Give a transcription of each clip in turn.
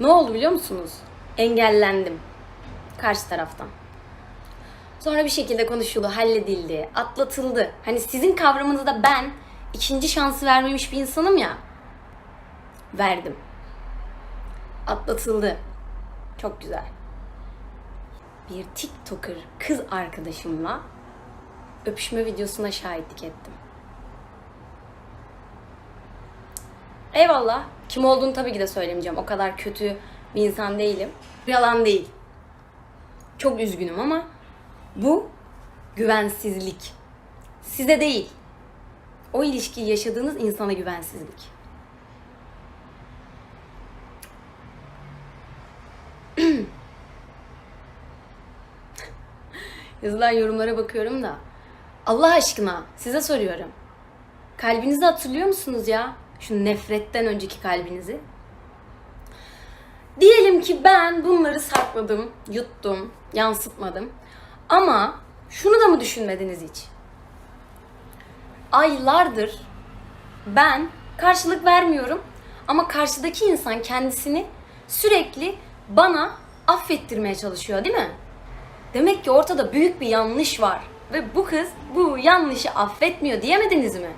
Ne oldu biliyor musunuz? Engellendim. Karşı taraftan. Sonra bir şekilde konuşuldu, halledildi, atlatıldı. Hani sizin kavramınızda ben ikinci şansı vermemiş bir insanım ya. Verdim. Atlatıldı. Çok güzel. Bir TikToker kız arkadaşımla öpüşme videosuna şahitlik ettim. Eyvallah. Kim olduğunu tabii ki de söylemeyeceğim. O kadar kötü bir insan değilim. Yalan değil. Çok üzgünüm ama bu güvensizlik. Size değil. O ilişkiyi yaşadığınız insana güvensizlik. Yazılan yorumlara bakıyorum da Allah aşkına size soruyorum. Kalbinizi hatırlıyor musunuz ya? Şu nefretten önceki kalbinizi. Diyelim ki ben bunları sakladım, yuttum, yansıtmadım. Ama şunu da mı düşünmediniz hiç? Aylardır ben karşılık vermiyorum ama karşıdaki insan kendisini sürekli bana affettirmeye çalışıyor değil mi? Demek ki ortada büyük bir yanlış var ve bu kız bu yanlışı affetmiyor diyemediniz mi?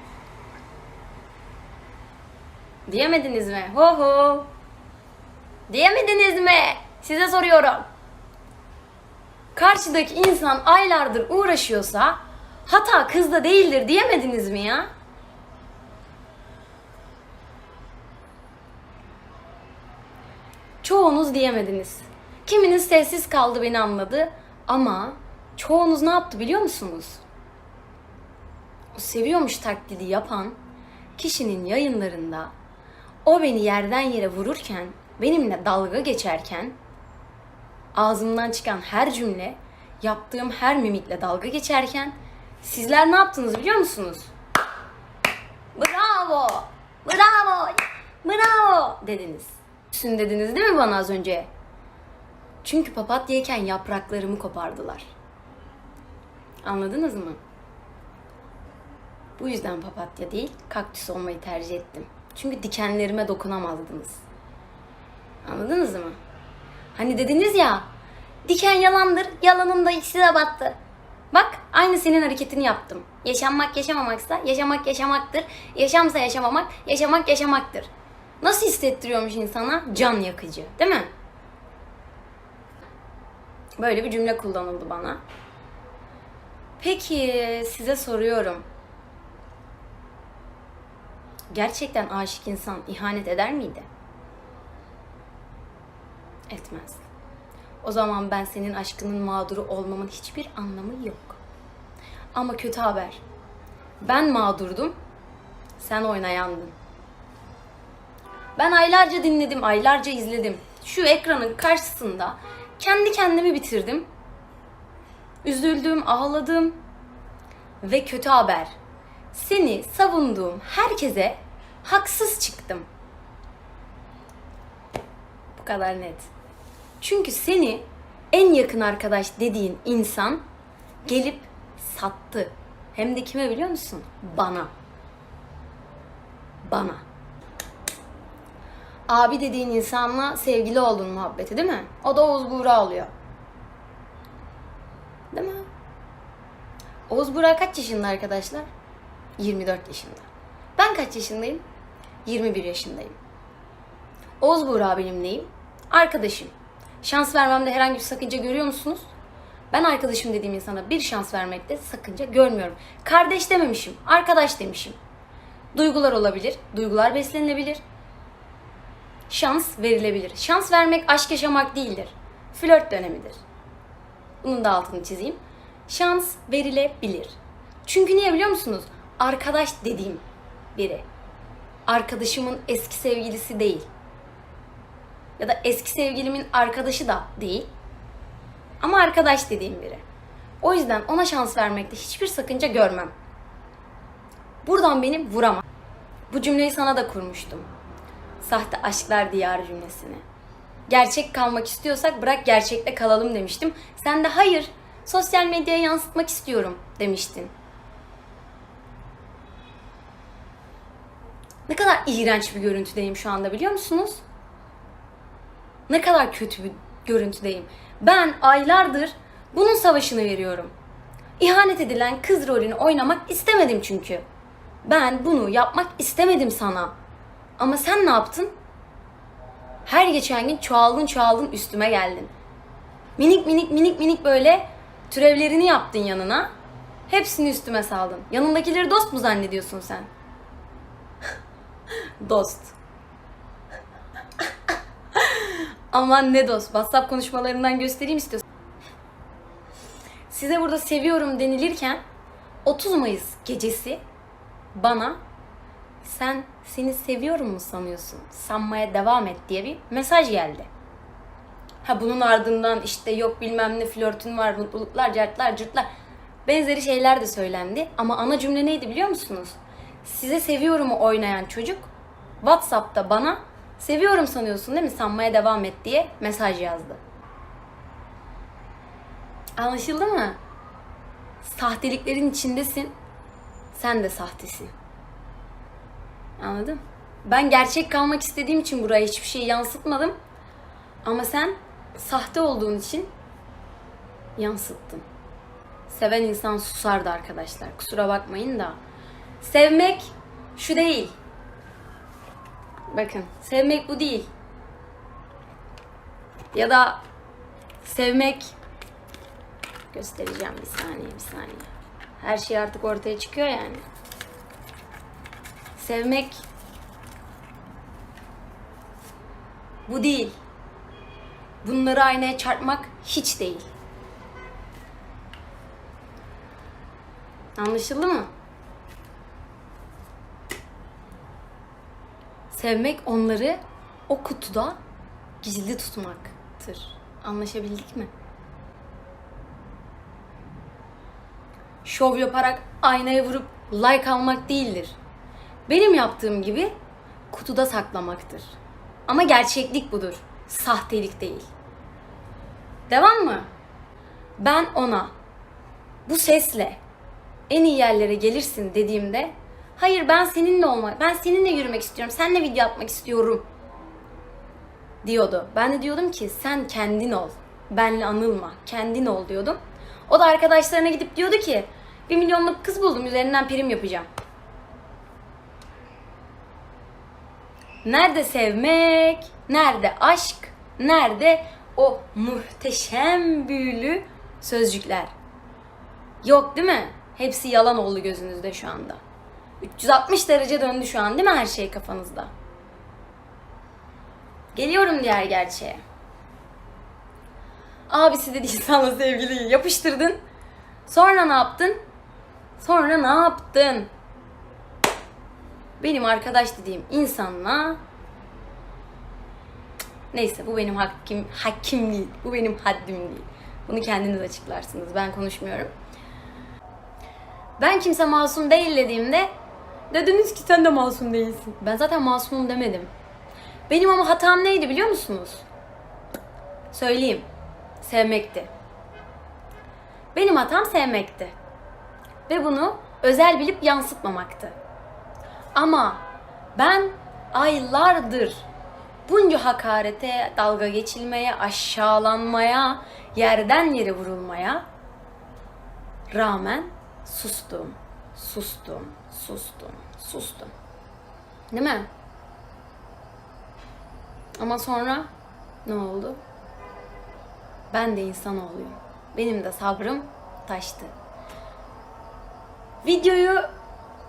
Diyemediniz mi? Ho ho. Diyemediniz mi? Size soruyorum. Karşıdaki insan aylardır uğraşıyorsa hata kızda değildir diyemediniz mi ya? Çoğunuz diyemediniz. Kiminiz sessiz kaldı beni anladı ama çoğunuz ne yaptı biliyor musunuz? O seviyormuş taklidi yapan kişinin yayınlarında o beni yerden yere vururken, benimle dalga geçerken ağzımdan çıkan her cümle, yaptığım her mimikle dalga geçerken sizler ne yaptınız biliyor musunuz? Bravo! Bravo! Bravo! dediniz. Üstün dediniz değil mi bana az önce? Çünkü papatyayken yapraklarımı kopardılar. Anladınız mı? Bu yüzden papatya değil, kaktüs olmayı tercih ettim. Çünkü dikenlerime dokunamazdınız. Anladınız mı? Hani dediniz ya, diken yalandır, yalanın da ikisi de battı. Bak, aynı senin hareketini yaptım. Yaşanmak yaşamamaksa, yaşamak yaşamaktır. Yaşamsa yaşamamak, yaşamak yaşamaktır. Nasıl hissettiriyormuş insana? Can yakıcı, değil mi? Böyle bir cümle kullanıldı bana. Peki size soruyorum. Gerçekten aşık insan ihanet eder miydi? Etmez. O zaman ben senin aşkının mağduru olmamın hiçbir anlamı yok. Ama kötü haber. Ben mağdurdum, sen oynayandın. Ben aylarca dinledim, aylarca izledim. Şu ekranın karşısında kendi kendimi bitirdim. Üzüldüm, ağladım. Ve kötü haber. Seni savunduğum herkese haksız çıktım. Bu kadar net. Çünkü seni en yakın arkadaş dediğin insan gelip sattı. Hem de kime biliyor musun? Bana. Bana. Abi dediğin insanla sevgili oldun muhabbeti değil mi? O da Oğuz Buğra oluyor. Değil mi? Oğuz Buğra kaç yaşında arkadaşlar? 24 yaşında. Ben kaç yaşındayım? 21 yaşındayım. Oğuz Buğra benim neyim? Arkadaşım. Şans vermemde herhangi bir sakınca görüyor musunuz? Ben arkadaşım dediğim insana bir şans vermekte sakınca görmüyorum. Kardeş dememişim, arkadaş demişim. Duygular olabilir, duygular beslenilebilir. Şans verilebilir. Şans vermek aşk yaşamak değildir. Flört dönemidir. Bunun da altını çizeyim. Şans verilebilir. Çünkü niye biliyor musunuz? Arkadaş dediğim biri. Arkadaşımın eski sevgilisi değil. Ya da eski sevgilimin arkadaşı da değil. Ama arkadaş dediğim biri. O yüzden ona şans vermekte hiçbir sakınca görmem. Buradan beni vuramaz. Bu cümleyi sana da kurmuştum. Sahte aşklar diyarı cümlesini. Gerçek kalmak istiyorsak bırak gerçekte kalalım demiştim. Sen de hayır, sosyal medyaya yansıtmak istiyorum demiştin. Ne kadar iğrenç bir görüntüdeyim şu anda biliyor musunuz? Ne kadar kötü bir görüntüdeyim. Ben aylardır bunun savaşını veriyorum. İhanet edilen kız rolünü oynamak istemedim çünkü. Ben bunu yapmak istemedim sana. Ama sen ne yaptın? Her geçen gün çoğaldın çoğaldın üstüme geldin. Minik minik minik minik böyle türevlerini yaptın yanına. Hepsini üstüme saldın. Yanındakileri dost mu zannediyorsun sen? Dost. Aman ne dost. WhatsApp konuşmalarından göstereyim istiyorsan. Size burada seviyorum denilirken 30 Mayıs gecesi bana sen seni seviyorum mu sanıyorsun? Sanmaya devam et diye bir mesaj geldi. Ha bunun ardından işte yok bilmem ne flörtün var, mutluluklar, cartlar, cırtlar. Benzeri şeyler de söylendi. Ama ana cümle neydi biliyor musunuz? Size seviyorumu oynayan çocuk WhatsApp'ta bana seviyorum sanıyorsun değil mi? Sanmaya devam et diye mesaj yazdı. Anlaşıldı mı? Sahteliklerin içindesin. Sen de sahtesin. Anladın? Ben gerçek kalmak istediğim için buraya hiçbir şey yansıtmadım. Ama sen sahte olduğun için yansıttın. Seven insan susardı arkadaşlar. Kusura bakmayın da. Sevmek şu değil. Bakın, sevmek bu değil. Ya da sevmek göstereceğim bir saniye, bir saniye. Her şey artık ortaya çıkıyor yani. Sevmek bu değil. Bunları aynaya çarpmak hiç değil. Anlaşıldı mı? Sevmek onları o kutuda gizli tutmaktır. Anlaşabildik mi? Şov yaparak aynaya vurup like almak değildir. Benim yaptığım gibi kutuda saklamaktır. Ama gerçeklik budur. Sahtelik değil. Devam mı? Ben ona bu sesle en iyi yerlere gelirsin dediğimde hayır ben seninle olmak, ben seninle yürümek istiyorum, seninle video yapmak istiyorum diyordu. Ben de diyordum ki sen kendin ol. Benle anılma. Kendin ol diyordum. O da arkadaşlarına gidip diyordu ki bir milyonluk kız buldum üzerinden prim yapacağım. Nerede sevmek? Nerede aşk? Nerede o muhteşem büyülü sözcükler? Yok değil mi? Hepsi yalan oldu gözünüzde şu anda. 360 derece döndü şu an değil mi her şey kafanızda? Geliyorum diğer gerçeğe. Abisi dedi insanla sevgiliyi yapıştırdın. Sonra ne yaptın? Sonra ne yaptın? Benim arkadaş dediğim insanla Neyse bu benim hakim, hakim değil. Bu benim haddim değil. Bunu kendiniz açıklarsınız. Ben konuşmuyorum. Ben kimse masum değil dediğimde dediniz ki sen de masum değilsin. Ben zaten masumum demedim. Benim ama hatam neydi biliyor musunuz? Söyleyeyim. Sevmekti. Benim hatam sevmekti. Ve bunu özel bilip yansıtmamaktı. Ama ben aylardır bunca hakarete, dalga geçilmeye, aşağılanmaya, yerden yere vurulmaya rağmen sustum, sustum, sustum, sustum. Değil mi? Ama sonra ne oldu? Ben de insanoğluyum. Benim de sabrım taştı. Videoyu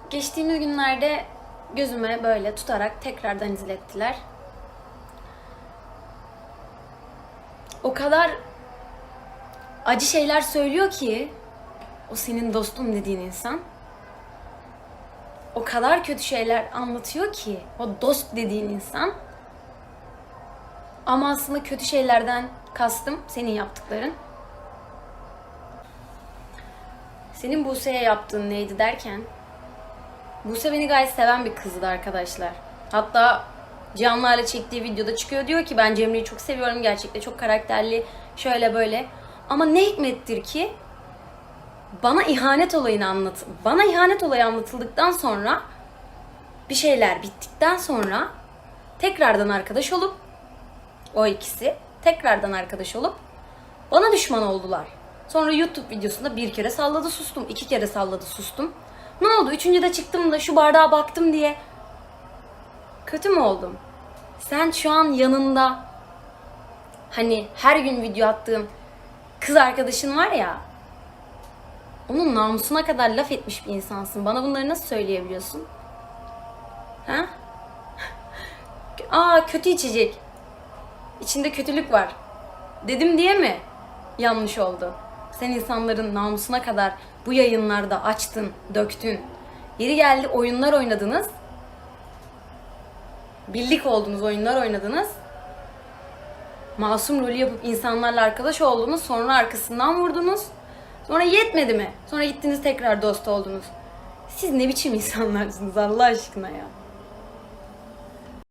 geçtiğimiz günlerde gözüme böyle tutarak tekrardan izlettiler. O kadar acı şeyler söylüyor ki o senin dostum dediğin insan. O kadar kötü şeyler anlatıyor ki o dost dediğin insan. Ama aslında kötü şeylerden kastım senin yaptıkların. Senin Buse'ye yaptığın neydi derken Buse beni gayet seven bir kızdı arkadaşlar. Hatta Canlar'la çektiği videoda çıkıyor diyor ki ben Cemre'yi çok seviyorum gerçekten çok karakterli şöyle böyle. Ama ne hikmettir ki bana ihanet olayını anlat bana ihanet olayı anlatıldıktan sonra bir şeyler bittikten sonra tekrardan arkadaş olup o ikisi tekrardan arkadaş olup bana düşman oldular. Sonra YouTube videosunda bir kere salladı sustum, iki kere salladı sustum. Ne oldu? Üçüncüde çıktım da şu bardağa baktım diye kötü mü oldum? Sen şu an yanında hani her gün video attığım kız arkadaşın var ya onun namusuna kadar laf etmiş bir insansın. Bana bunları nasıl söyleyebiliyorsun? Ha? Aa kötü içecek. İçinde kötülük var. Dedim diye mi yanlış oldu? Sen insanların namusuna kadar bu yayınlarda açtın, döktün. Yeri geldi oyunlar oynadınız. Birlik oldunuz, oyunlar oynadınız. Masum rolü yapıp insanlarla arkadaş oldunuz. Sonra arkasından vurdunuz. Sonra yetmedi mi? Sonra gittiniz tekrar dost oldunuz. Siz ne biçim insanlarsınız Allah aşkına ya?